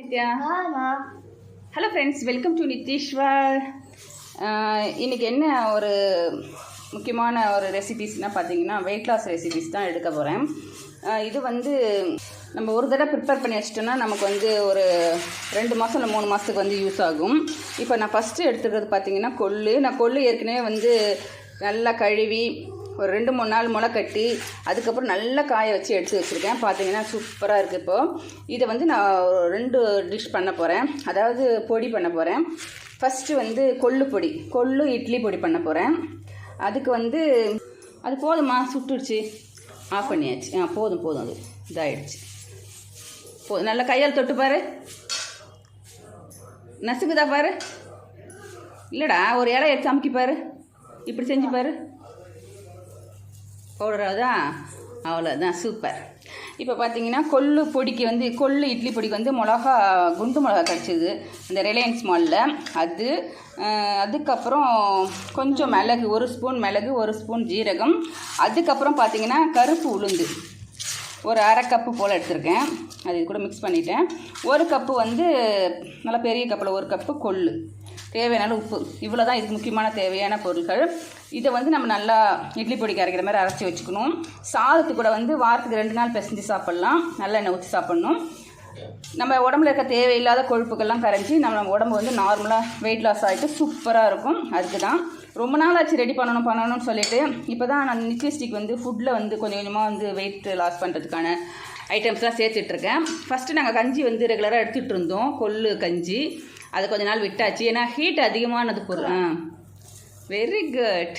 Nithya. Hello friends welcome to Nitheeswar. Ah இன்னைக்கு என்ன ஒரு முக்கியமான ஒரு ரெசிபிஸ்னால் பார்த்தீங்கன்னா வெயிட் லாஸ் ரெசிபிஸ் தான் எடுக்க போகிறேன் இது வந்து நம்ம ஒரு தடவை ப்ரிப்பேர் பண்ணி வச்சிட்டோன்னா நமக்கு வந்து ஒரு ரெண்டு மாதம் இல்லை மூணு மாதத்துக்கு வந்து யூஸ் ஆகும். இப்போ நான் ஃபஸ்ட்டு எடுத்துக்கிறது பார்த்தீங்கன்னா கொள்ளு. நான் கொள்ளு ஏற்கனவே வந்து நல்லா கழுவி ஒரு ரெண்டு மூணு நாள் முளை கட்டி அதுக்கப்புறம் நல்லா காய வச்சு எடுத்து வச்சுருக்கேன். பார்த்தீங்கன்னா சூப்பராக இருக்குது இப்போது இதை வந்து நான் ரெண்டு டிஷ் பண்ண போகிறேன் அதாவது பொடி பண்ண போகிறேன் ஃபஸ்ட்டு வந்து கொள்ளு பொடி கொள்ளு இட்லி பொடி பண்ண போகிறேன் அதுக்கு வந்து அது போதுமா? சுட்டுடுச்சு. ஆஃப் பண்ணியாச்சு. ஆ போதும் போதும் அது. இதாகிடுச்சு போதும் நல்லா கையால் தொட்டு பாரு. நசுக்குதா பாரு. இல்லைடா ஒரு இலை எடுத்து அமுக்கி பாரு. இப்படி செஞ்சு பாரு. பவுடராதா அவ்வளோதான் சூப்பர் இப்போ பார்த்தீங்கன்னா கொள்ளு பொடிக்கு வந்து கொள்ளு இட்லி பொடிக்கு வந்து மிளகா குண்டு மிளகா கிடச்சிது இந்த ரிலையன்ஸ் மாலில் அது அதுக்கப்புறம் கொஞ்சம் மிளகு ஒரு ஸ்பூன் மிளகு ஒரு ஸ்பூன் ஜீரகம். அதுக்கப்புறம் பார்த்தீங்கன்னா கருப்பு உளுந்து. ஒரு அரை கப்பு போல் எடுத்திருக்கேன். அது கூட மிக்ஸ் பண்ணிட்டேன். ஒரு கப்பு வந்து நல்லா பெரிய கப்பில் ஒரு கப்பு கொள்ளு. தேவையான உப்பு. இவ்வளோ தான் இதுக்கு முக்கியமான தேவையான பொருட்கள். இதை வந்து நம்ம நல்லா இட்லி பொடிக்கு அரைக்கிற மாதிரி அரைச்சி வச்சுக்கணும். சாதத்துக்கு கூட வந்து வாரத்துக்கு ரெண்டு நாள் பிசைஞ்சு சாப்பிட்லாம். நல்லா எண்ணெய் ஊற்றி சாப்பிட்ணும். நம்ம உடம்புல இருக்க தேவையில்லாத கொழுப்புகள்லாம் கரைஞ்சி நம்ம உடம்பு வந்து நார்மலாக வெயிட் லாஸ் ஆகிட்டு சூப்பராக இருக்கும். அதுக்கு தான் ரொம்ப நாள் ஆச்சு ரெடி பண்ணணும் பண்ணணும்னு சொல்லிட்டு. இப்போ தான் நான் நிச்சயஸ்டிக் வந்து ஃபுட்டில் வந்து கொஞ்சம் கொஞ்சமாக வந்து வெயிட் லாஸ் பண்ணுறதுக்கான ஐட்டம்ஸ்லாம் சேர்த்துட்ருக்கேன் ஃபஸ்ட்டு நாங்கள் கஞ்சி வந்து ரெகுலராக எடுத்துகிட்டு இருந்தோம். கொள்ளு கஞ்சி. அது கொஞ்ச நாள் விட்டாச்சு. ஏன்னா ஹீட் அதிகமானது பொருள். ஆ. வெரி குட்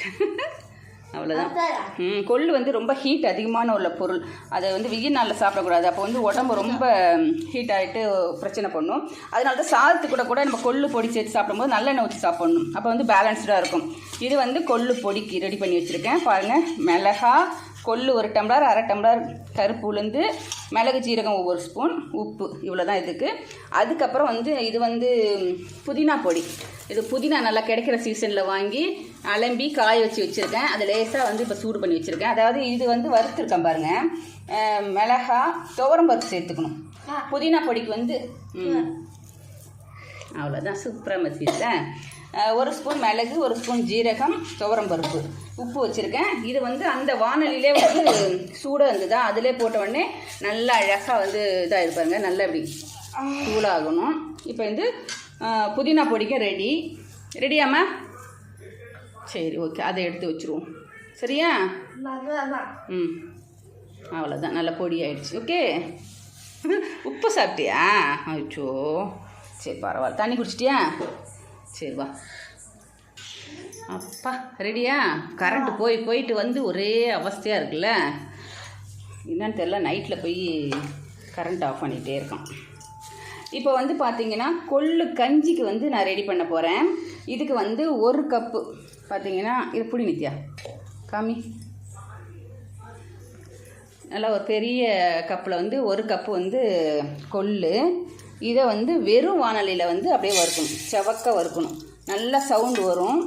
அவ்வளோதான் ம் கொள்ளு வந்து ரொம்ப ஹீட் அதிகமான உள்ள பொருள். அதை வந்து வெயில் நாளில் சாப்பிடக்கூடாது. அப்போ வந்து உடம்பு ரொம்ப ஹீட் ஆகிட்டு பிரச்சனை பண்ணும். அதனால தான் சாதத்து கூட கூட நம்ம கொள்ளு பொடி சேர்த்து சாப்பிடும்போது நல்லெண்ணெய் ஊற்றி சாப்பிடணும். அப்போ வந்து பேலன்ஸ்டாக இருக்கும். இது வந்து கொள்ளு பொடிக்கு ரெடி பண்ணி வச்சுருக்கேன். பாருங்கள் மிளகா கொள்ளு ஒரு டம்ளர் அரை டம்ளர் கருப்பு உளுந்து மிளகு ஜீரகம் ஒவ்வொரு ஸ்பூன் உப்பு. இவ்வளோ தான் இதுக்கு. அதுக்கப்புறம் வந்து இது வந்து புதினா பொடி. இது புதினா நல்லா கிடைக்கிற சீசனில் வாங்கி அலம்பி காய வச்சு வச்சுருக்கேன். அது லேசாக வந்து இப்போ சூடு பண்ணி வச்சுருக்கேன். அதாவது இது வந்து வறுத்துருக்கேன் பாருங்கள் மிளகா துவரம் பருப்பு சேர்த்துக்கணும். புதினா பொடிக்கு வந்து அவ்வளோதான் சூப்பராக மசிட்டேன் ஒரு ஸ்பூன் மிளகு ஒரு ஸ்பூன் ஜீரகம் துவரம் பருப்பு. உப்பு வச்சுருக்கேன். இது வந்து அந்த வானொலியிலே வந்து சூடாக இருந்ததா? அதிலே போட்ட உடனே நல்லா அழகாக வந்து இதாக இருப்பாருங்க நல்லா இப்படி சூடாகணும். இப்போ வந்து புதினா பொடிக்கும் ரெடி ரெடியாம்மா சரி ஓகே அதை எடுத்து வச்சுருவோம். சரியா? ம். அவ்வளோதான் நல்லா பொடி ஆயிடுச்சு. ஓகே உப்பு சாப்பிட்டியா? அச்சோ. சரி பரவாயில்ல. தண்ணி குடிச்சிட்டியா? சரி வா. அப்பா ரெடியா? கரண்ட்டு போய் போயிட்டு வந்து ஒரே அவஸ்தையாக இருக்குல்ல? என்னன்னு தெரில நைட்டில் போய் கரண்ட் ஆஃப் பண்ணிகிட்டே இருக்கான். இப்போ வந்து பார்த்தீங்கன்னா கொள்ளு கஞ்சிக்கு வந்து நான் ரெடி பண்ண போகிறேன் இதுக்கு வந்து ஒரு கப்பு பார்த்தீங்கன்னா இது புடி நித்யா காமி. நல்லா ஒரு பெரிய கப்பில் வந்து ஒரு கப்பு வந்து கொள்ளு. இதை வந்து வெறும் வானலியில் வந்து அப்படியே வறுக்கணும். செவக்க வறுக்கணும். நல்லா சவுண்டு வரும்.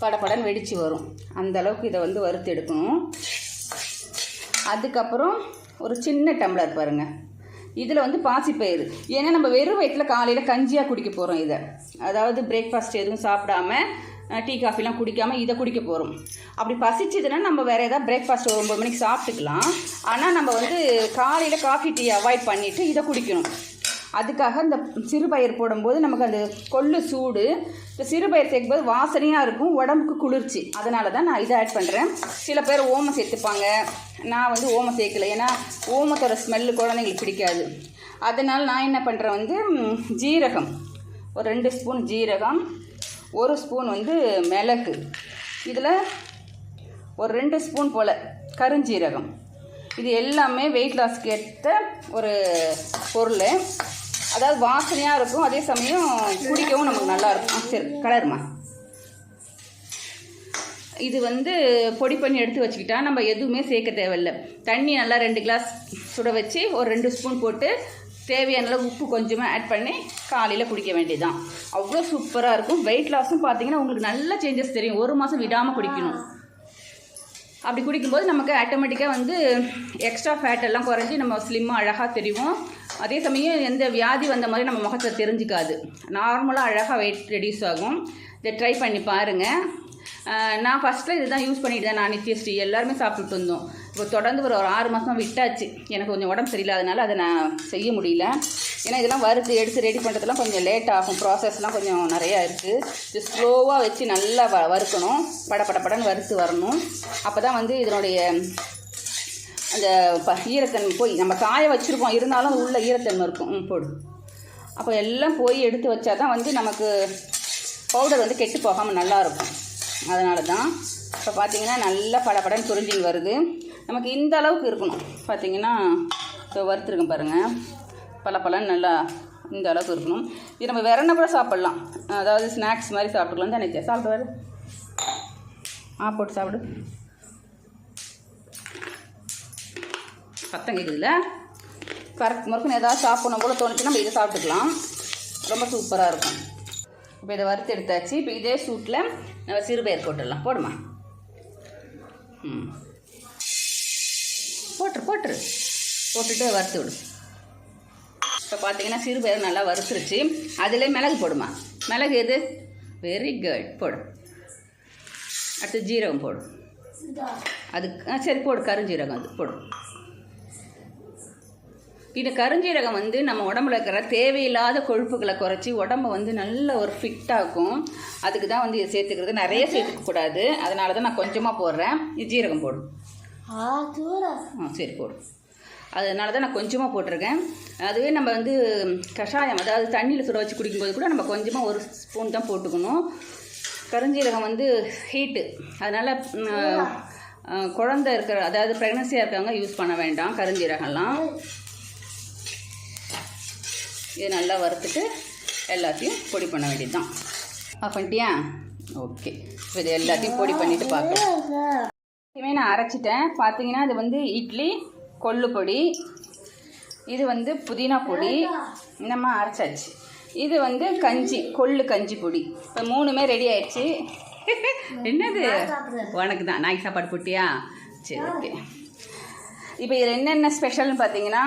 படப்படன்னு வெடித்து வரும். அந்த அளவுக்கு இதை வந்து வறுத்து எடுக்கணும். அதுக்கப்புறம் ஒரு சின்ன டம்ளர் பாருங்கள் இதில் வந்து பாசிப்பயிறு. ஏன்னா நம்ம வெறும் வயிற்றில் காலையில் கஞ்சியாக குடிக்க போகிறோம் இதை. அதாவது பிரேக்ஃபாஸ்ட் எதுவும் சாப்பிடாம டீ காஃபிலாம் குடிக்காமல் இதை குடிக்க போகிறோம் அப்படி பசிச்சதுன்னா நம்ம வேறு எதாவது பிரேக்ஃபாஸ்ட் ஒரு ஒம்பது மணிக்கு சாப்பிட்டுக்கலாம். ஆனால் நம்ம வந்து காலையில் காஃபி டீ அவாய்ட் பண்ணிவிட்டு இதை குடிக்கணும். அதுக்காக அந்த சிறுபயிர் போடும்போது நமக்கு அந்த கொள்ளு சூடு இந்த சிறுபயிர் சேர்க்கும்போது வாசனையாக இருக்கும் உடம்புக்கு குளிர்ச்சி. அதனால தான் நான் இதை ஆட் பண்ணுறேன் சில பேர் ஓமம் சேர்த்துப்பாங்க. நான் வந்து ஓமம் சேர்க்கல. ஏன்னா ஓமத்தோட ஸ்மெல்லு குழந்தைங்களுக்கு பிடிக்காது. அதனால் நான் என்ன பண்ணுறேன் வந்து ஜீரகம். ஒரு ரெண்டு ஸ்பூன் ஜீரகம் ஒரு ஸ்பூன் வந்து மிளகு. இதில் ஒரு ரெண்டு ஸ்பூன் போல் கருஞ்சீரகம். இது எல்லாமே வெயிட் லாஸ்க்கு ஏற்ற ஒரு பொருள். அதாவது வாசனையாக இருக்கும். அதே சமயம் குடிக்கவும் நமக்கு நல்லா இருக்கும். ஆ, சரி கலருமா? இது வந்து பொடி பண்ணி எடுத்து வச்சுக்கிட்டா நம்ம எதுவுமே சேர்க்க தேவையில்ல. தண்ணி நல்லா ரெண்டு கிளாஸ் சுட வச்சு ஒரு ரெண்டு ஸ்பூன் போட்டு தேவையான அளவு உப்பு கொஞ்சமாக ஆட் பண்ணி காலையில் குடிக்க வேண்டியதுதான். அவ்வளோ சூப்பராக இருக்கும். வெயிட் லாஸும் பார்த்தீங்கன்னா உங்களுக்கு நல்ல சேஞ்சஸ் தெரியும். ஒரு மாதம் விடாமல் குடிக்கணும். அப்படி குடிக்கும்போது நமக்கு ஆட்டோமேட்டிக்காக வந்து எக்ஸ்ட்ரா ஃபேட் எல்லாம் குறைஞ்சி நம்ம ஸ்லிம்மாக அழகாக தெரியும். அதே சமயம் எந்த வியாதி வந்த மாதிரி நம்ம முகத்தை தெரிஞ்சுக்காது. நார்மலாக அழகாக வெயிட் ரெடியூஸ் ஆகும். இதை ட்ரை பண்ணி பாருங்கள் நான் ஃபஸ்ட்டில் இதுதான் யூஸ் பண்ணிட்டு தான் நான் நித்யஸ்ரீ எல்லாருமே சாப்பிட்டுட்டு வந்தோம் இப்போ தொடர்ந்து ஒரு ஒரு ஆறு மாதமாக விட்டாச்சு. எனக்கு கொஞ்சம் உடம்பு சரியில்லாதனால அதை நான் செய்ய முடியல. ஏன்னா இதெல்லாம் வறுத்து எடுத்து ரெடி பண்ணுறதுலாம் கொஞ்சம் லேட் ஆகும். ப்ராசஸ்லாம் கொஞ்சம் நிறையா இருக்குது இது ஸ்லோவாக வச்சு நல்லா வ வறுக்கணும். பட பட படன்னு வறுத்து வரணும். அப்போ தான் வந்து இதனுடைய அந்த ப ஈரத்தன்மை போய் நம்ம காய வச்சுருக்கோம். இருந்தாலும் அது உள்ள ஈரத்தன்மை இருக்கும். ம் போடு. அப்போ எல்லாம் போய் எடுத்து வச்சா தான் வந்து நமக்கு பவுடர் வந்து கெட்டு போகாமல் நல்லாயிருக்கும் அதனால தான் இப்போ பார்த்தீங்கன்னா நல்லா படப்படன்னு புரிஞ்சின்னு வருது. நமக்கு இந்த அளவுக்கு இருக்கணும். பார்த்தீங்கன்னா இப்போ வறுத்துருக்கேன் பாருங்கள் பல பலன்னு நல்லா இந்த அளவுக்கு இருக்கணும். இது நம்ம வேற கூட சாப்பிட்லாம். அதாவது ஸ்நாக்ஸ் மாதிரி சாப்பிட்டுக்கலாம். தான் நினைச்சேன் சாப்பிட்டு வர ஆ போட்டு சாப்பிடு. சத்தம் கேட்குதுல்ல கரெக்ட் மறுக்கணும் ஏதாவது சாப்பிடணும் போல தோணுச்சுன்னா நம்ம இதை சாப்பிட்டுக்கலாம். ரொம்ப சூப்பராக இருக்கும். இப்போ இதை வறுத்து எடுத்தாச்சு. இப்போ இதே சூட்டில் நம்ம சிறுபயிர் போட்டுடலாம் போடுமா? ம். போட்டுரு போட்டுரு. போட்டுட்டு வறுத்து விடு. இப்போ பார்த்தீங்கன்னா சிறுபயிர் நல்லா வறுத்துருச்சு. அதிலே மிளகு போடுமா? மிளகு எது? வெரி குட் போடு. அடுத்து ஜீரகம் போடு. அது ஆ, சரி போடு. கருஞ்சீரகம் அது. போடு. இந்த கருஞ்சீரகம் வந்து நம்ம உடம்புல இருக்கிற தேவையில்லாத கொழுப்புகளை குறைச்சி உடம்ப வந்து நல்ல ஒரு ஃபிட்டாக்கும் அதுக்கு தான் வந்து இதை சேர்த்துக்கிறது. நிறைய சேர்த்துக்க கூடாது. அதனால தான் நான் கொஞ்சமாக போடுறேன். இது ஜீரகம் போடு. ஆ சரி போடு. அதனால தான் நான் கொஞ்சமாக போட்டிருக்கேன். அதுவே நம்ம வந்து கஷாயம் அதாவது தண்ணியில் சுட வச்சு குடிக்கும்போது கூட நம்ம கொஞ்சமாக ஒரு ஸ்பூன் தான் போட்டுக்கணும். கருஞ்சீரகம் வந்து ஹீட்டு அதனால் குழந்தை இருக்கிற அதாவது ப்ரெக்னன்சியாக இருக்கவங்க யூஸ் பண்ண வேண்டாம் கருஞ்சீரகம்லாம். இது நல்லா வறுத்துட்டு எல்லாத்தையும் பொடி பண்ண வேண்டியது தான் ஆஃப் பண்ணிட்டியா? ஓகே இப்போ இது எல்லாத்தையும் பொடி பண்ணிவிட்டு பார்க்கலாம் இதுவே நான் அரைச்சிட்டேன். பார்த்தீங்கன்னா அது வந்து இட்லி கொள்ளு பொடி இது வந்து புதினா பொடி நம்ம அரைச்சாச்சு. இது வந்து கஞ்சி கொள்ளு கஞ்சி பொடி. இப்போ மூணுமே ரெடி ஆயிடுச்சு. என்னது? உனக்கு தான் நாய் சாப்பாடு போட்டியா? சரி ஓகே இப்போ இதில் என்னென்ன ஸ்பெஷல்னு பார்த்தீங்கன்னா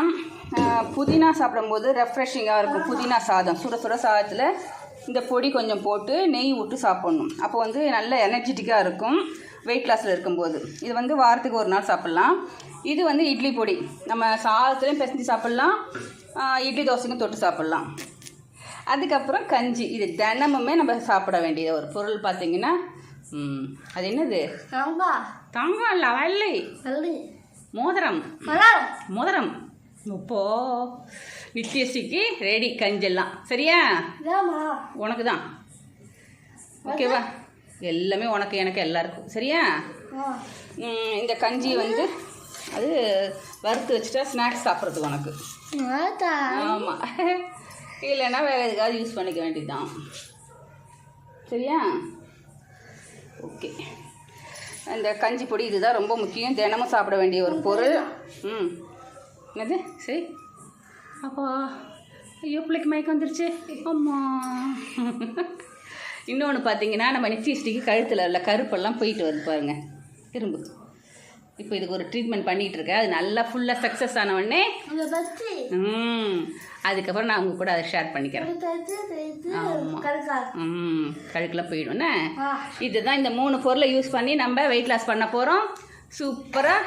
புதினா சாப்பிடும்போது ரெஃப்ரெஷிங்காக இருக்கும். புதினா சாதம். சுட சுட சாதத்தில் இந்த பொடி கொஞ்சம் போட்டு நெய் விட்டு சாப்பிட்ணும். அப்போ வந்து நல்ல எனர்ஜெட்டிக்காக இருக்கும் வெயிட் லாஸில் இருக்கும்போது. இது வந்து வாரத்துக்கு ஒரு நாள் சாப்பிட்லாம். இது வந்து இட்லி பொடி. நம்ம சாதத்துலேயும் பிசைஞ்சு சாப்பிட்லாம். இட்லி தோசைக்கும் தொட்டு சாப்பிட்லாம். அதுக்கப்புறம் கஞ்சி. இது தினமுமே நம்ம சாப்பிட வேண்டிய ஒரு பொருள் பார்த்தீங்கன்னா அது என்னது? தங்கம் இல்லை வெள்ளை. மோதிரம். மோதிரம். இப்போ நித்யஸ்ரீக்கு ரெடி கஞ்செல்லாம். சரியா? உனக்கு தான் ஓகேவா எல்லாமே உனக்கு எனக்கு எல்லாருக்கும். சரியா? இந்த கஞ்சி வந்து அது வறுத்து வச்சுட்டா ஸ்நாக்ஸ் சாப்பிட்றதுக்கு உனக்கு. ஆமாம் இல்லைன்னா வேறு எதுக்காவது யூஸ் பண்ணிக்க வேண்டியதுதான். சரியா? ஓகே அந்த கஞ்சி பொடி இதுதான் ரொம்ப முக்கியம். தினமும் சாப்பிட வேண்டிய ஒரு பொருள். ம். என்னது? சரி. அப்போ ஐயோ பிள்ளைக்கு மயக்கம் வந்துருச்சு. அம்மா. இன்னொன்று பார்த்தீங்கன்னா நம்ம நிச்சயஸ்டிக்கு கழுத்தில் உள்ள கருப்பெல்லாம் போயிட்டு வருது பாருங்க. திரும்ப இப்போ இதுக்கு ஒரு ட்ரீட்மெண்ட் பண்ணிகிட்டு இருக்கேன். அது நல்லா ஃபுல்லாக சக்ஸஸ் ஆன உடனே ம் அதுக்கப்புறம் நான் உங்க கூட அதை ஷேர் பண்ணிக்கிறேன். ம் கழுக்கெல்லாம் போயிடும்ண்ணே இதுதான் இந்த மூணு பொருளை யூஸ் பண்ணி நம்ம வெயிட் லாஸ் பண்ண போகிறோம் சூப்பராக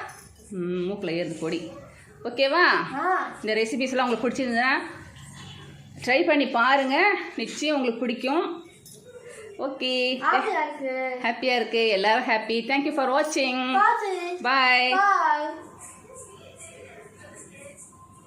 மூக்கில் ஏறுது பொடி. ஓகேவா? இந்த ரெசிபிஸ்லாம் உங்களுக்கு பிடிச்சிருந்தா ட்ரை பண்ணி பாருங்கள் நிச்சயம் உங்களுக்கு பிடிக்கும். ஓகே. ஹாப்பியாக இருக்குது எல்லாரும் ஹாப்பி தேங்க்யூ ஃபார் வாட்சிங் பாய்.